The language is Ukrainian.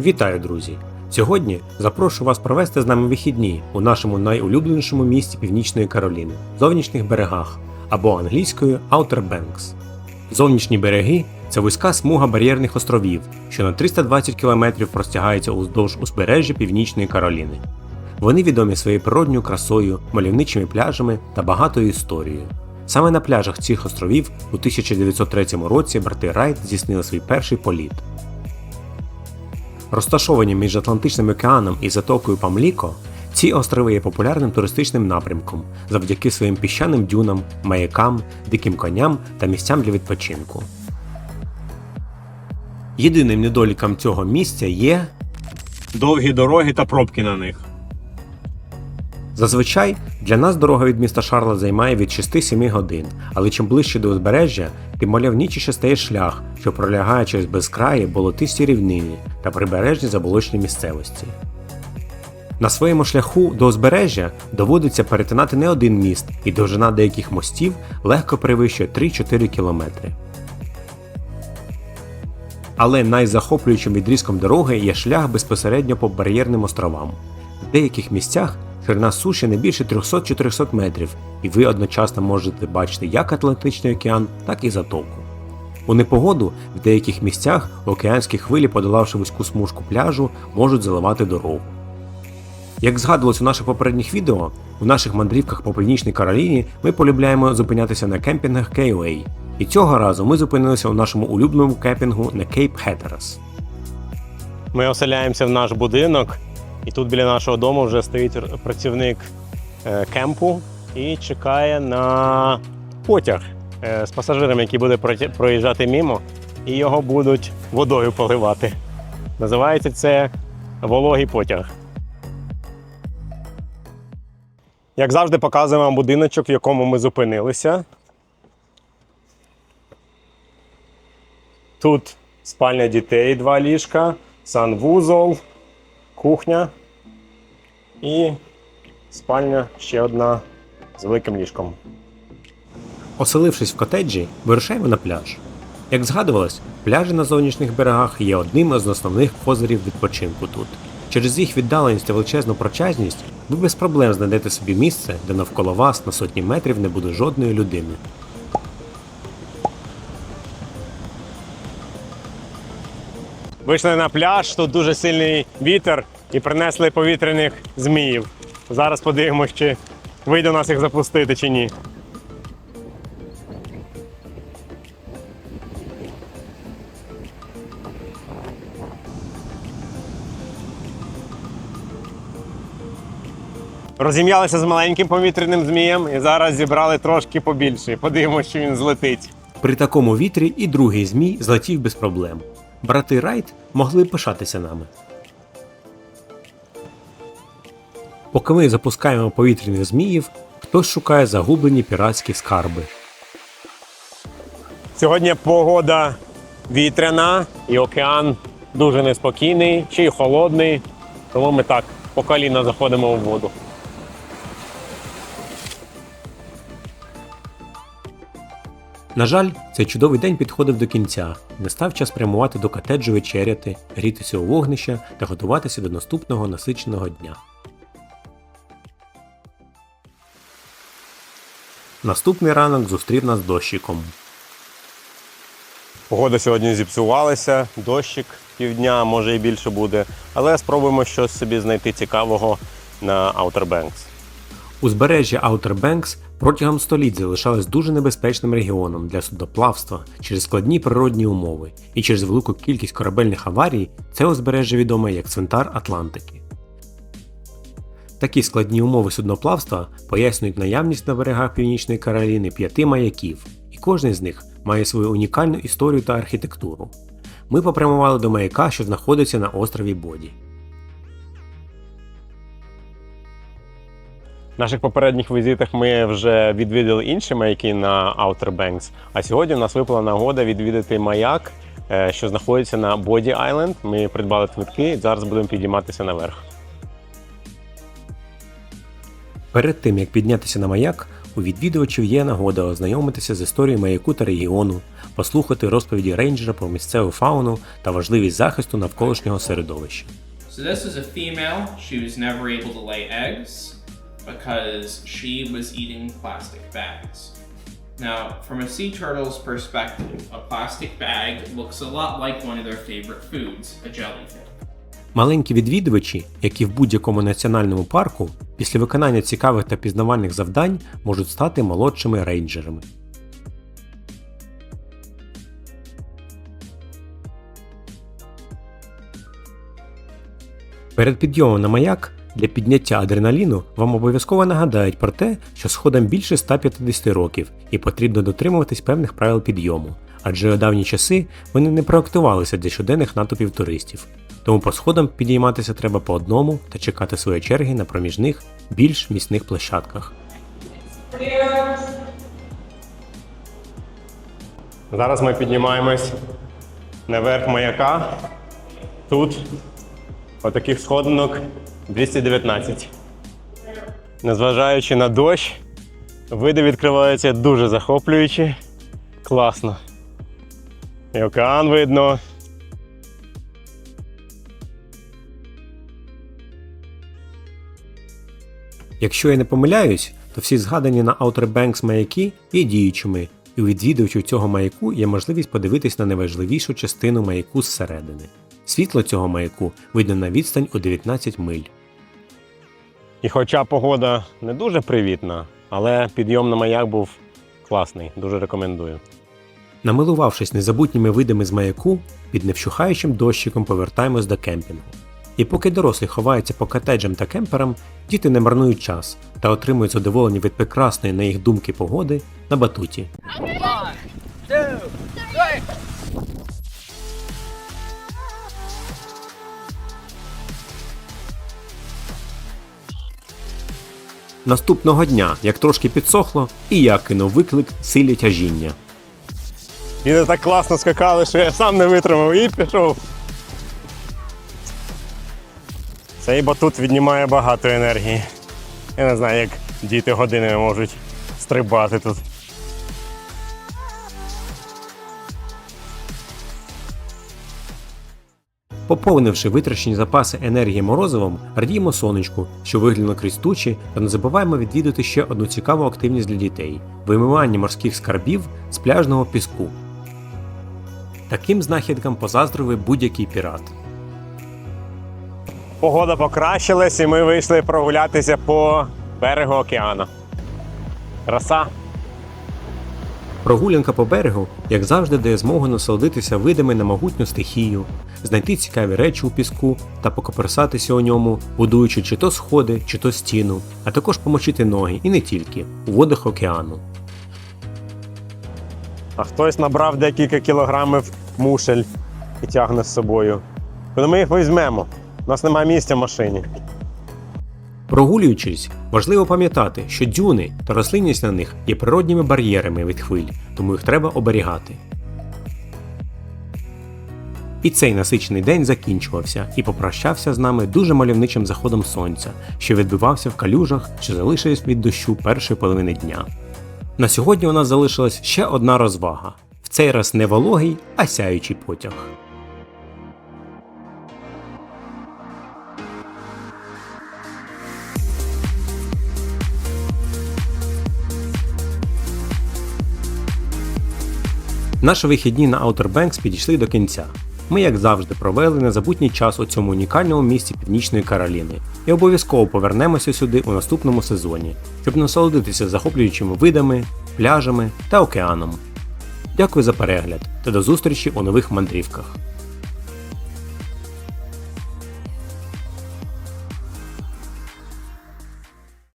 Вітаю, друзі! Сьогодні запрошую вас провести з нами вихідні у нашому найулюбленішому місті Північної Кароліни зовнішніх берегах або англійською Outer Banks. Зовнішні береги це вузька смуга бар'єрних островів, що на 320 км простягається уздовж узбережжя Північної Кароліни. Вони відомі своєю природньою красою, мальовничими пляжами та багатою історією. Саме на пляжах цих островів у 1903 році брати Райт здійснили свій перший політ. Розташовані між Атлантичним океаном і затокою Памліко, ці острови є популярним туристичним напрямком завдяки своїм піщаним дюнам, маякам, диким коням та місцям для відпочинку. Єдиним недоліком цього місця є довгі дороги та пробки на них. Зазвичай для нас дорога від міста Шарла займає від 6-7 годин, але чим ближче до узбережжя, тим мальовничіше стає шлях, що пролягає через безкраї, болотисті рівнині та прибережні заболочені місцевості. На своєму шляху до узбережжя доводиться перетинати не один міст, і довжина деяких мостів легко перевищує 3-4 кілометри. Але найзахоплюючим відрізком дороги є шлях безпосередньо по бар'єрним островам. В деяких місцях ширина суші не більше 300-400 метрів, і ви одночасно можете бачити як Атлантичний океан, так і затоку. У непогоду в деяких місцях океанські хвилі, подолавши вузьку смужку пляжу, можуть заливати дорогу. Як згадувалось у наших попередніх відео, у наших мандрівках по Північній Кароліні ми полюбляємо зупинятися на кемпінгах KOA. І цього разу ми зупинилися у нашому улюбленому кемпінгу на Кейп Хеттерас. Ми оселяємося в наш будинок, і тут біля нашого дому вже стоїть працівник е, кемпу і чекає на потяг е, з пасажирами, який буде проїжджати мімо, і його будуть водою поливати. Називається це вологий потяг. Як завжди, показуємо вам будиночок, в якому ми зупинилися. Тут спальня дітей, два ліжка, санвузол, кухня і спальня ще одна з великим ліжком. Оселившись в котеджі, вирушаємо на пляж. Як згадувалось, пляжі на зовнішніх берегах є одним із основних козирів відпочинку тут. Через їх віддаленість та величезну прочазність ви без проблем знайдете собі місце, де навколо вас на сотні метрів не буде жодної людини. Вийшли на пляж, тут дуже сильний вітер і принесли повітряних зміїв. Зараз подивимось, чи вийде у нас їх запустити чи ні. Розім'ялися з маленьким повітряним змієм і зараз зібрали трошки побільше. Подивимось, чи він злетить. При такому вітрі і другий змій злетів без проблем. Брати Райт могли пишатися нами. Поки ми запускаємо повітряних зміїв, хтось шукає загублені піратські скарби. Сьогодні погода вітряна і океан дуже неспокійний, ще й холодний. Тому ми так по коліна заходимо в воду. На жаль, цей чудовий день підходив до кінця. Настав час прямувати до котеджу вечеряти, грітися у вогнища та готуватися до наступного насиченого дня. Наступний ранок зустрів нас дощиком. Погода сьогодні зіпсувалася, дощик півдня, може і більше буде. Але спробуємо щось собі знайти цікавого на Outer Banks. Узбережжя Outer Banks протягом століть залишалось дуже небезпечним регіоном для судоплавства через складні природні умови, і через велику кількість корабельних аварій це узбережжя відоме як цвинтар Атлантики. Такі складні умови судноплавства пояснюють наявність на берегах Північної Кароліни п'яти маяків, і кожен з них має свою унікальну історію та архітектуру. Ми попрямували до маяка, що знаходиться на острові Боді. В наших попередніх візитах ми вже відвідали інші маяки на Outer Banks, а сьогодні в нас випала нагода відвідати маяк, е, що знаходиться на Боді Айленд. Ми придбали квитки і зараз будемо підійматися наверх. Перед тим як піднятися на маяк, у відвідувачів є нагода ознайомитися з історією маяку та регіону, послухати розповіді рейнджера про місцеву фауну та важливість захисту навколишнього середовища. So this is a female. She was never able to lay eggs because she was eating plastic bags. Now, from a sea turtle's perspective, a plastic bag looks a lot like one of their favorite foods, a jellyfish. Маленькі відвідувачі, які в будь-якому національному парку, після виконання цікавих та пізнавальних завдань можуть стати молодшими рейнджерами. Перед підйомом на маяк для підняття адреналіну вам обов'язково нагадають про те, що сходам більше 150 років і потрібно дотримуватись певних правил підйому, адже у давні часи вони не проектувалися для щоденних натовпів туристів. Тому по сходам підійматися треба по одному та чекати своєї черги на проміжних, більш міцних площадках. Зараз ми піднімаємось наверх маяка. Тут отаких сходинок 219. Незважаючи на дощ, види відкриваються дуже захоплюючі. Класно. І океан видно. Якщо я не помиляюсь, то всі згадані на Outer Banks маяки є діючими, і у відвідувачів цього маяку є можливість подивитись на найважливішу частину маяку зсередини. Світло цього маяку видно на відстань у 19 миль. І хоча погода не дуже привітна, але підйом на маяк був класний, дуже рекомендую. Намилувавшись незабутніми видами з маяку, під невщухаючим дощиком повертаємось до кемпінгу. І поки дорослі ховаються по котеджам та кемперам, діти не марнують час та отримують задоволення від прекрасної на їх думки погоди на батуті. Наступного дня, як трошки підсохло, і я кинув виклик силі тяжіння. Діти так класно скакали, що я сам не витримав і пішов. Цей батут віднімає багато енергії. Я не знаю, як діти годинами можуть стрибати тут. Поповнивши витрачені запаси енергії морозивом, радіємо сонечку, що виглянуло крізь тучі, та не забуваємо відвідати ще одну цікаву активність для дітей вимивання морських скарбів з пляжного піску. Таким знахідкам позаздрив будь-який пірат. Погода покращилась і ми вийшли прогулятися по берегу океану. Краса. Прогулянка по берегу, як завжди, дає змогу насолодитися видами на могутню стихію, знайти цікаві речі у піску та покоперсатися у ньому, будуючи чи то сходи, чи то стіну, а також помочити ноги і не тільки у водах океану. А хтось набрав декілька кілограмів мушель і тягне з собою. Куди ми їх візьмемо? У нас немає місця в машині. Прогулюючись, важливо пам'ятати, що дюни та рослинність на них є природніми бар'єрами від хвиль, тому їх треба оберігати. І цей насичений день закінчувався і попрощався з нами дуже мальовничим заходом сонця, що відбивався в калюжах, що залишились від дощу першої половини дня. На сьогодні у нас залишилась ще одна розвага в цей раз не вологий, а сяючий потяг. Наші вихідні на Outer Banks підійшли до кінця. Ми, як завжди, провели незабутній час у цьому унікальному місці Північної Кароліни і обов'язково повернемося сюди у наступному сезоні, щоб насолодитися захоплюючими видами, пляжами та океаном. Дякую за перегляд та до зустрічі у нових мандрівках.